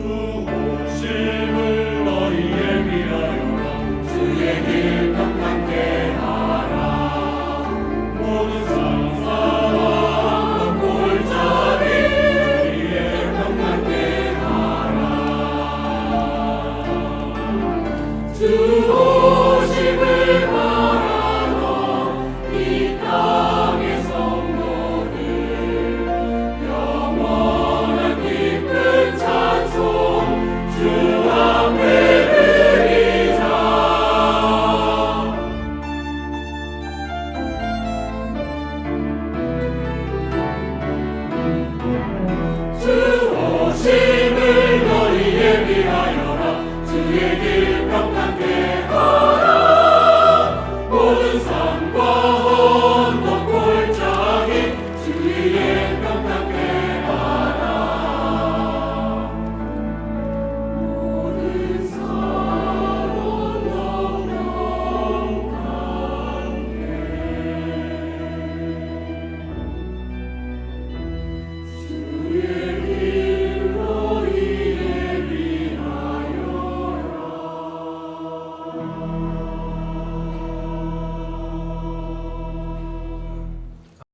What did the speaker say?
Chúa 우리 길 평탄케 하라. 모든 성과